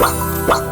Wow, wow.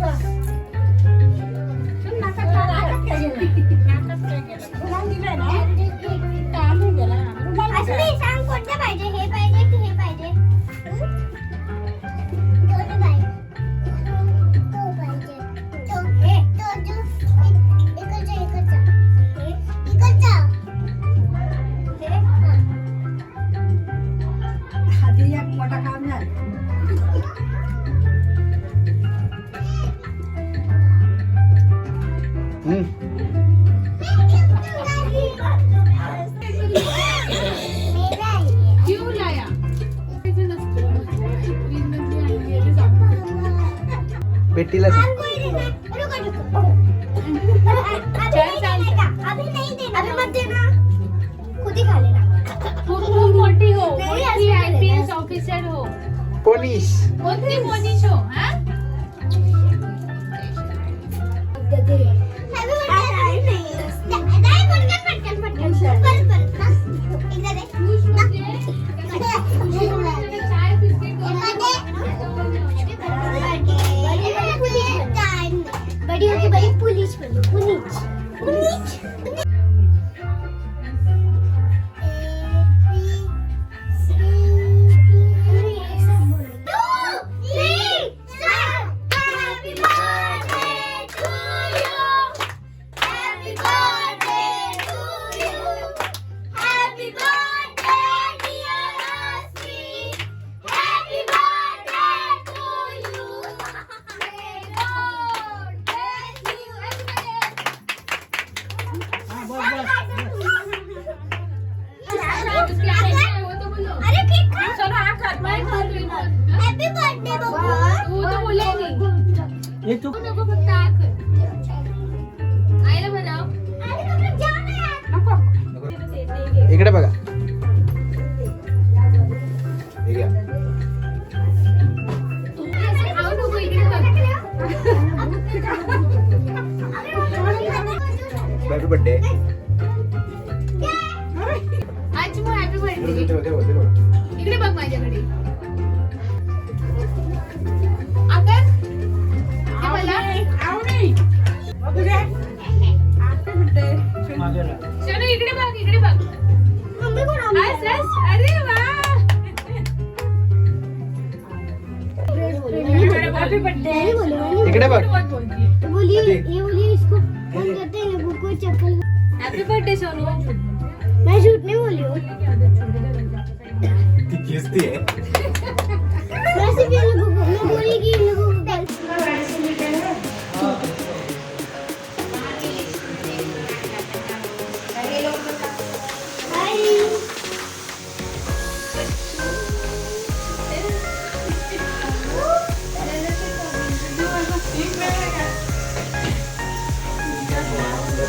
পনিশ কোনটি পনিশো হ্যাঁ इकडे बघा. हॅपी बर्थडे हॅपी बोली बोली इसको बुक को चप्पल. Happy birthday Sonu. मैं झूठ नहीं बोली हूं। कितनी बोली कि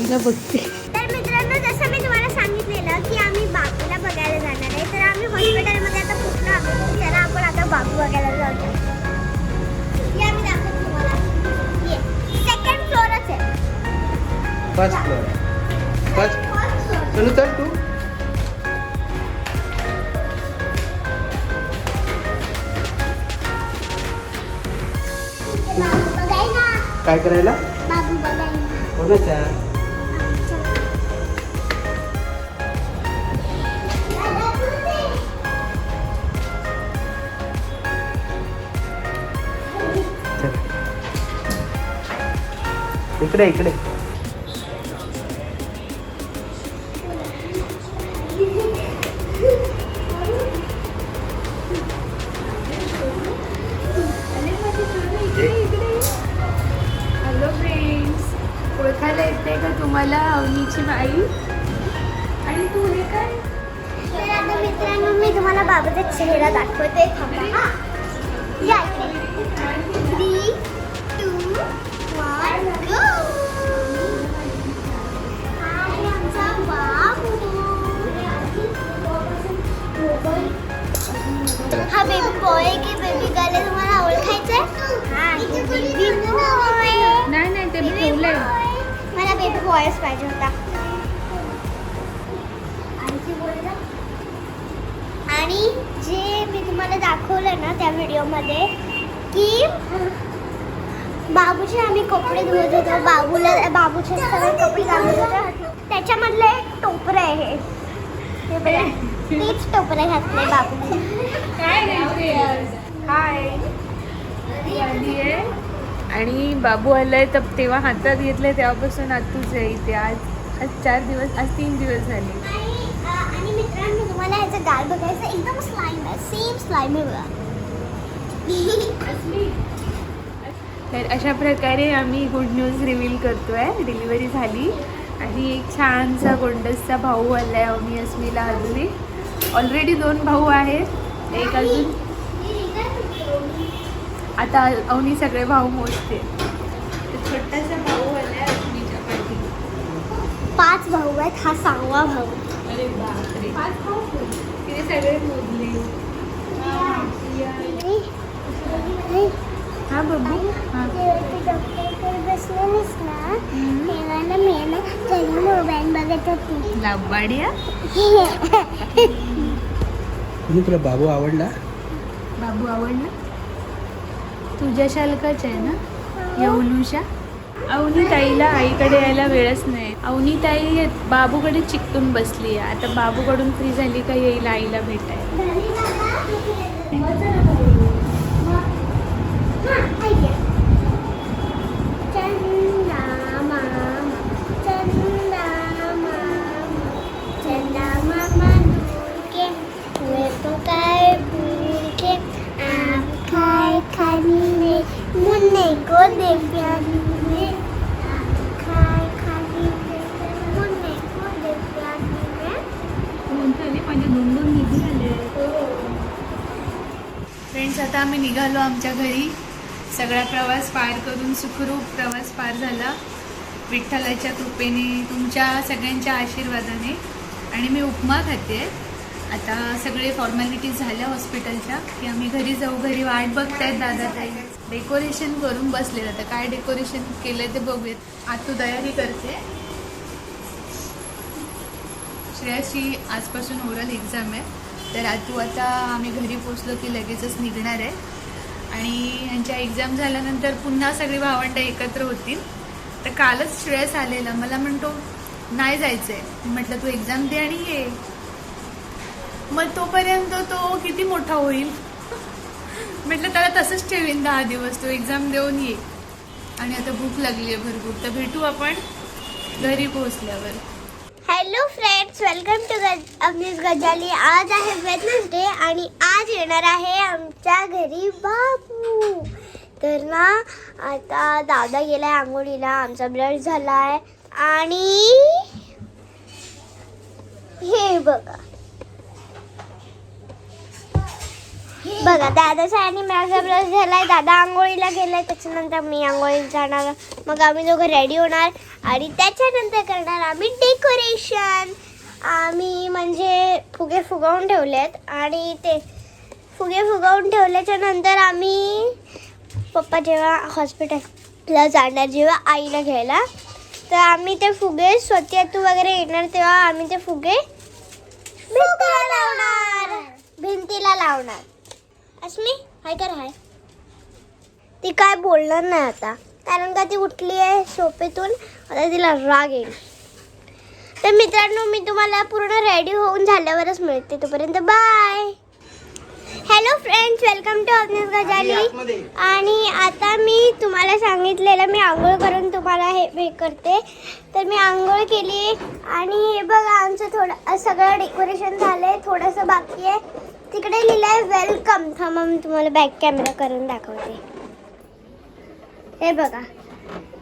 आईला बघते. तर मित्रांनो जसं मी तुम्हाला सांगितलेलं की आम्ही बापूला बघायला जाणार आहे तर आम्ही हॉस्पिटलमध्ये आता पोहोचलो आहोत आपण आता बापू बघायला जाऊ फर्स्ट फ्लोर तू. काय करायला? इकडे इकडे. व्हिडिओमध्ये की बाबूचे आम्ही कपडे धुवत होतो. बाबूला बाबूचे सगळे कपडे घालत होतो. त्याच्यामधलं एक टोपरं आहे. हे. बघा. तीच टोपरं घातले बाबूने. हाय. आणि बाबू आलाय तर तेव्हा हातात घेतलंय तेव्हापासून आतूच आहे इथे. आज आज चार दिवस आज तीन दिवस झाले. आणि मित्रांनो तुम्हाला ह्याचं गाल बघायचं एकदम स्लाईम आहे. सेम स्लाईम आहे बघा. तर अशा प्रकारे आम्ही गुड न्यूज रिव्हील करतोय. डिलिव्हरी झाली. आणि एक छानसा गोंडसचा भाऊ आलाय अवनी अस्मीला अजूनही ऑलरेडी दोन भाऊ आहेत. एक अजून. आता अवनी सगळे भाऊ मोजते. छोटासा भाऊ आलाय अस्मीच्या पाठी पाच भाऊ आहेत हा सहावा भाऊ. अरे बापरे. पाच भाऊ? तिथे सगळे मोजले? हा बघू. हा. बसलेलीस ना तेव्हा ना मी ना त्याला मोबाईल बघत होती. लांबाडिया तुम्ही तुला बाबू आवडला? बाबू आवडला? तुझ्या शालकाच आहे ना? येऊलुशा अवनी ताईला आईकडे यायला वेळच नाही. अवनी ताई बाबूकडे चिकटून बसली आहे. आता बाबूकडून फ्री झाली का येईल आईला भेटायला? फ्रेंड्स आता आम्ही निघालो आमच्या घरी सगळा प्रवास पार करून सुखरूप प्रवास पार झाला. विठ्ठलाच्या कृपेने तुमच्या सगळ्यांच्या आशीर्वादाने. आणि मी उपमा खाते. आता सगळे फॉर्मॅलिटीज झाल्या हॉस्पिटलच्या की आम्ही घरी जाऊ घरी वाट बघतायत दादा ताई डेकोरेशन करून बसले आता काय डेकोरेशन केलं ते बघूयात. आतू तयारी करते. श्रेयाशी आजपासून ओरल एक्झाम आहे. तर आतू आता आम्ही घरी पोचलो की लगेचच निघणार आहे. आणि यांच्या एक्झाम झाल्यानंतर पुन्हा सगळी भावंड एकत्र होतील. तर कालच श्रेयस आलेला. मला म्हणतो नाही जायचं आहे म्हटलं तू एक्झाम दे आणि ये. मग तोपर्यंत तो किती मोठा होईल? म्हटलं त्याला तसंच ठेवीन दहा दिवस. तो एक्झाम देऊन ये. आणि आता भूक लागली आहे भरपूर. तर भेटू आपण घरी पोहोचल्यावर. हॅलो फ्रेंड्स वेलकम टू गज अवनीस गजाली आज आहे वेडनेसडे आणि आज येणार आहे आमच्या घरी बाबू. तर ना आता दादा गेलाय आंघोळीला. आमचा ब्लड झाला आहे आणि हे बघा. बघा दादाचा आणि माझा ब्रश झालाय. दादा आंघोळीला गेलाय त्याच्यानंतर मी आंघोळीला जाणार मग आम्ही दोघं रेडी होणार आणि त्याच्यानंतर करणार आम्ही डेकोरेशन आम्ही म्हणजे फुगे फुगवून ठेवलेत आणि ते फुगे फुगवून ठेवल्याच्या नंतर आम्ही पप्पा जेव्हा हॉस्पिटलला जाणार जेव्हा आईला घ्यायला तर आम्ही ते फुगे स्वतःतू वगैरे येणार तेव्हा आम्ही ते फुगे भिंतीला लावणार. भिंतीला लावणार. अस्मी हाय कर हाय. ती काय बोलणार नाही आता. कारण का ती उठली आहे झोपेतून आता तिला राग येईल. तर मित्रांनो मी तुम्हाला पूर्ण रेडी होऊन झाल्यावरच मिळते. तोपर्यंत bye hello friends welcome to Agnes Gajali आणि आता मी तुम्हाला सांगितलेलं मी आंघोळ करून तुम्हाला हे हे करते. तर मी आंघोळ केली आणि हे बघा आमचं थोडं सगळं डेकोरेशन झालं आहे थोडंसं बाकी आहे. तिकडे लिहिलं आहे वेलकम थांबा मी तुम्हाला बॅक कॅमेरा करून दाखवते. हे बघा.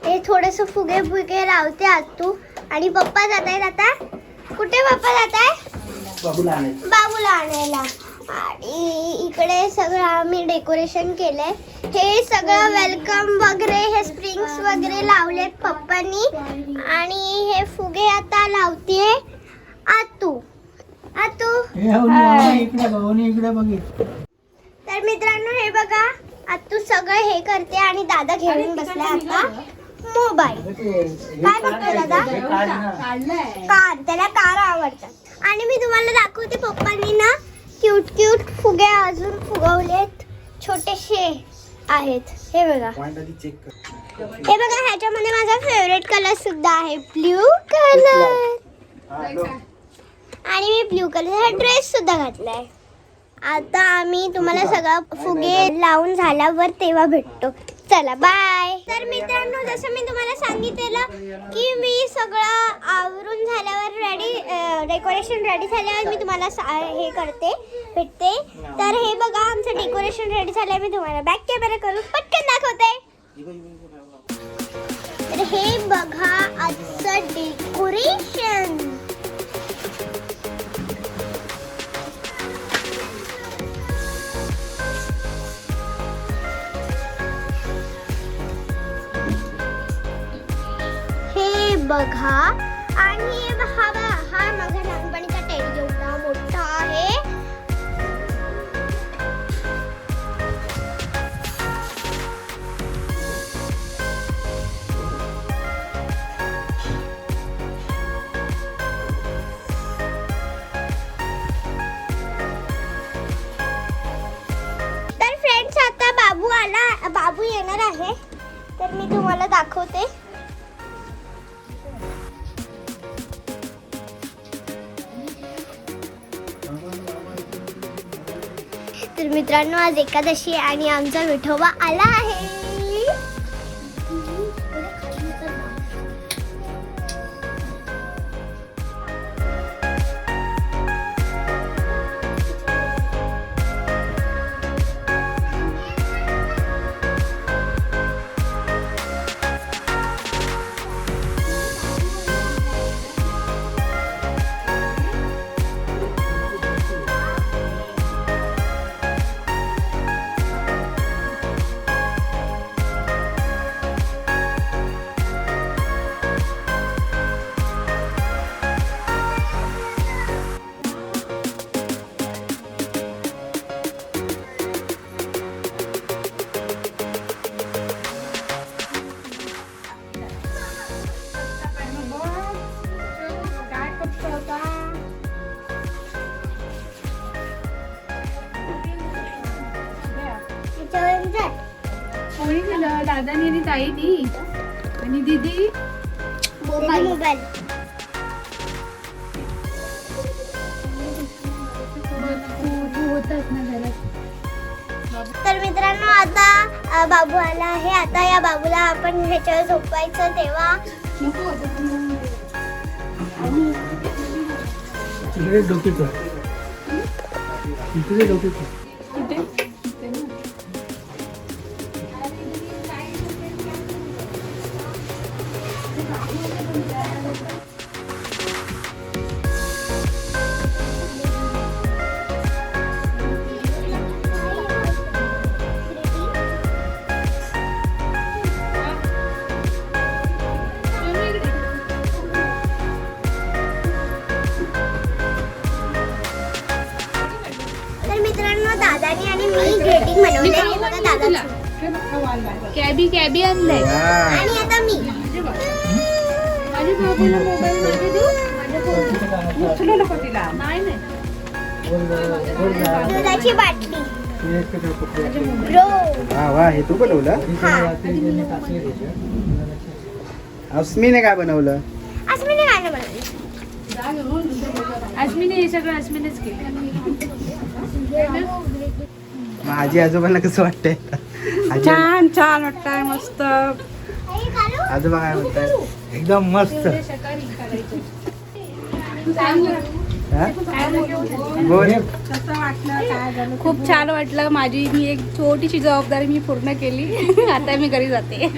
हे थोडंसं फुगे फुगे लावते आतू. आणि पप्पा जात आहेत आता? कुठे पप्पा जात आहे बाबूला आणायला. आणि इकडे सगळं आम्ही डेकोरेशन केलंय. हे सगळं वेलकम वगैरे हे स्प्रिंग्स वगैरे लावलेत पप्पांनी. आणि हे फुगे आता लावतीये आतू. आतू. इकडे भाऊनी इकडे बघित तर मित्रांनो हे बघा आतू सगळं हे करते आणि दादा घेऊन बसलाय आता. मोबाईल. काय बघतोय दादा? कार त्याला कार आवडतात. आणि मी तुम्हाला दाखवते पप्पांनी ना क्यूट क्यूट फुगे अजून फुगवलेत. छोटेसे आहेत. हे बघा. चेक कर. हे बघा ह्याच्यामध्ये माझा फेवरेट कलर सुद्धा आहे. ब्ल्यू कलर आणि मी ब्ल्यू कलरचा ड्रेस सुद्धा घातलाय. आता आम्ही तुम्हाला सगळं फुगे लावून झाल्यावर तेव्हा भेटतो. चला बाय तर मित्रांनो जसं मी तुम्हाला सांगितलेलं की मी सगळं आवरून झाल्यावर रेडी डेकोरेशन रेडी झाल्यावर मी तुम्हाला सा- हे करते भेटते. तर हे बघा आमचं डेकोरेशन रेडी झालंय मी तुम्हाला बॅक कॅमेरा करून पटकन दाखवते. बाबू आहे. तर मी तुम्हाला दाखवते. तर मित्रांनो आज एकादशी आणि आमचा विठोबा आला आहे. दिलं दादानी आणि ताई दी आणि दीदी? मोबाईल. तर मित्रांनो आता बाबू आला आहे. आता या बाबूला आपण ह्याच्यावर झोपवायचं तेव्हा. डोकी कॅबी कॅबी आणलाय. आणि आता मी. माझ्या बाबूला मोबाईल मध्ये देऊ. उचलू नको तिला. नाही नाही. दुधाची बाटली. ब्रो वा वा हे तू बनवलं? अस्मीने काय बनवलं? अस्मिने गाणं बनवलं? अश्मिनी हे सगळं अश्मिनीच केलं. मग आजी आजोबांना कसं वाटतंय? छान छान वाटतंय मस्त. आजोबा काय म्हणतात. एकदम मस्त? बोल. खूप छान वाटलं माझी मी एक छोटीशी जबाबदारी मी पूर्ण केली. आता मी घरी जाते.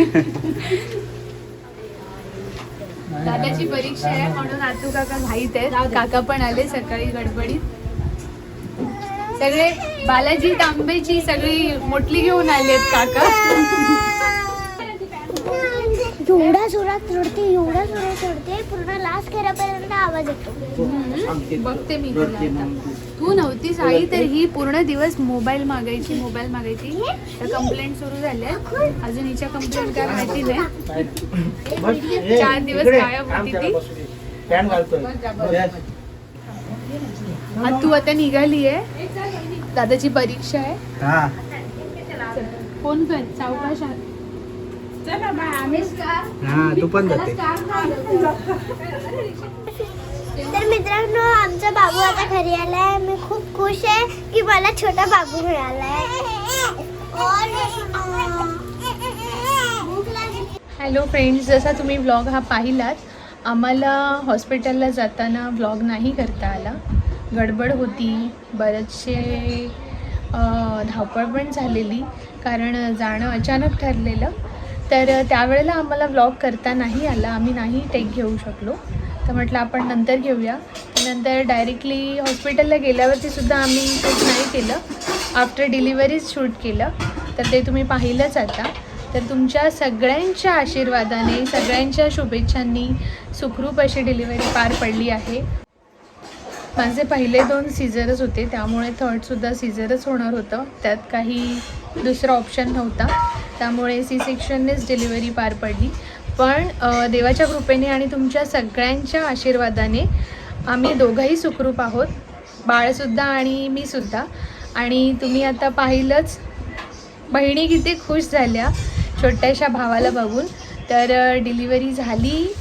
दादाची परीक्षा आहे म्हणून आतू काका माहीत आहेत. काका पण आले सकाळी गडबडीत. सगळे बालाजी तांबेची सगळी मोटली घेऊन आलेत काका. एवढा जोरात रडते एवढा जोरात रडते पूर्ण लास्ट खेळापर्यंत आवाज येतो. बघते मी तुला. तू नव्हतीस आई तर ही पूर्ण दिवस मोबाईल मागायची मोबाईल मागायची. तर कंप्लेंट सुरू झाल्या अजून हिच्या कंप्लेंट काय माहिती नाही. चार दिवस. गायब होती ती. आता तू आता निघाली आहे दादाची परीक्षा आहे. हा. फोन कर सावकाश हा तू पण जाते. तर मित्रांनो आमचा बाबू आता घरी आलाय. मी खूप खुश आहे की मला छोटा बाबू मिळालाय. हॅलो फ्रेंड्स जसा तुम्ही व्लॉग हा पाहिलात आम्हाला हॉस्पिटलला जाताना व्लॉग नाही करता आला. गडबड होती. बरेचसे धावपळ पण झालेली. कारण जाणं अचानक ठरलेलं. तर त्यावेळेला आम्हाला व्लॉग करता नाही आला. आम्ही नाही टेक घेऊ शकलो. तर म्हटलं आपण नंतर घेऊया. नंतर डायरेक्टली हॉस्पिटलला गेल्यावरती सुद्धा आम्ही शूट नाही केलं. आफ्टर डिलिव्हरीच शूट केलं. तर ते तुम्ही पाहिलंच आता. तर तुमच्या सगळ्यांच्या आशीर्वादाने सगळ्यांच्या शुभेच्छांनी सुखरूप अशी डिलिव्हरी पार पडली आहे. माझे पहिले दोन सीझरच होते त्यामुळे थर्डसुद्धा सीझरच होणार होतं. त्यात काही दुसरा ऑप्शन नव्हता. त्यामुळे सी सेक्शननेच डिलिव्हरी पार पडली. पण देवाच्या कृपेने आणि तुमच्या सगळ्यांच्या आशीर्वादाने आम्ही दोघंही सुखरूप आहोत. बाळसुद्धा आणि मीसुद्धा आणि तुम्ही आता पाहिलंच बहिणी किती खुश झाल्या छोट्याशा भावाला बघून. तर डिलिव्हरी झाली.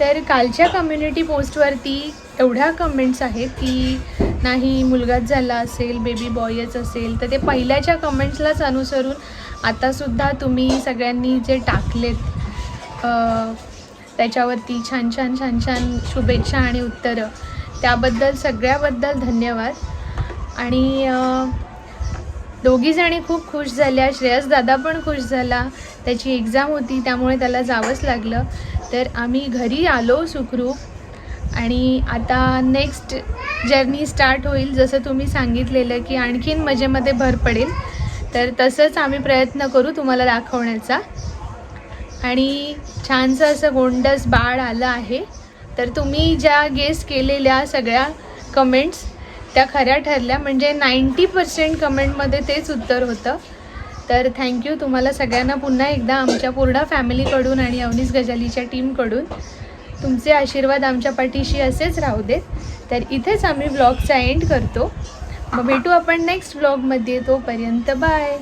तर कालच्या कम्युनिटी पोस्टवरती एवढ्या कमेंट्स आहेत की नाही मुलगाच झाला असेल बेबी बॉयच असेल तर ते पहिल्याच्या कमेंट्सलाच अनुसरून आतासुद्धा तुम्ही सगळ्यांनी जे टाकलेत त्याच्यावरती छान छान छान छान शुभेच्छा आणि उत्तरं त्याबद्दल सगळ्याबद्दल धन्यवाद. आणि दोघीजणी खूप खुश झाल्या श्रेयस दादा पण खुश झाला त्याची एक्झाम होती त्यामुळे त्याला जावंच लागलं. तर आम्ही घरी आलो सुखरूप. आणि आता नेक्स्ट जर्नी स्टार्ट होईल जसं तुम्ही सांगितलेलं की आणखीन मजेमध्ये भर पडेल. तर तसंच आम्ही प्रयत्न करू तुम्हाला दाखवण्याचा. आणि छानसं असं गोंडस बाळ आलं आहे. तर तुम्ही ज्या गेस केलेल्या सगळ्या कमेंट्स त्या खऱ्या ठरल्या. म्हणजे नाईंटी पर्सेंट कमेंटमध्ये तेच उत्तर होतं. तर थँक्यू तुम्हाला सगळ्यांना पुन्हा एकदा आमच्या पूर्ण फॅमिलीकडून आणि अवनीस गजालीच्या टीमकडून तुमचे आशीर्वाद आमच्या पाठीशी असेच राहू देत. तर इथेच आम्ही ब्लॉगचा एंड करतो. मग भेटू आपण नेक्स्ट ब्लॉगमध्ये तोपर्यंत बाय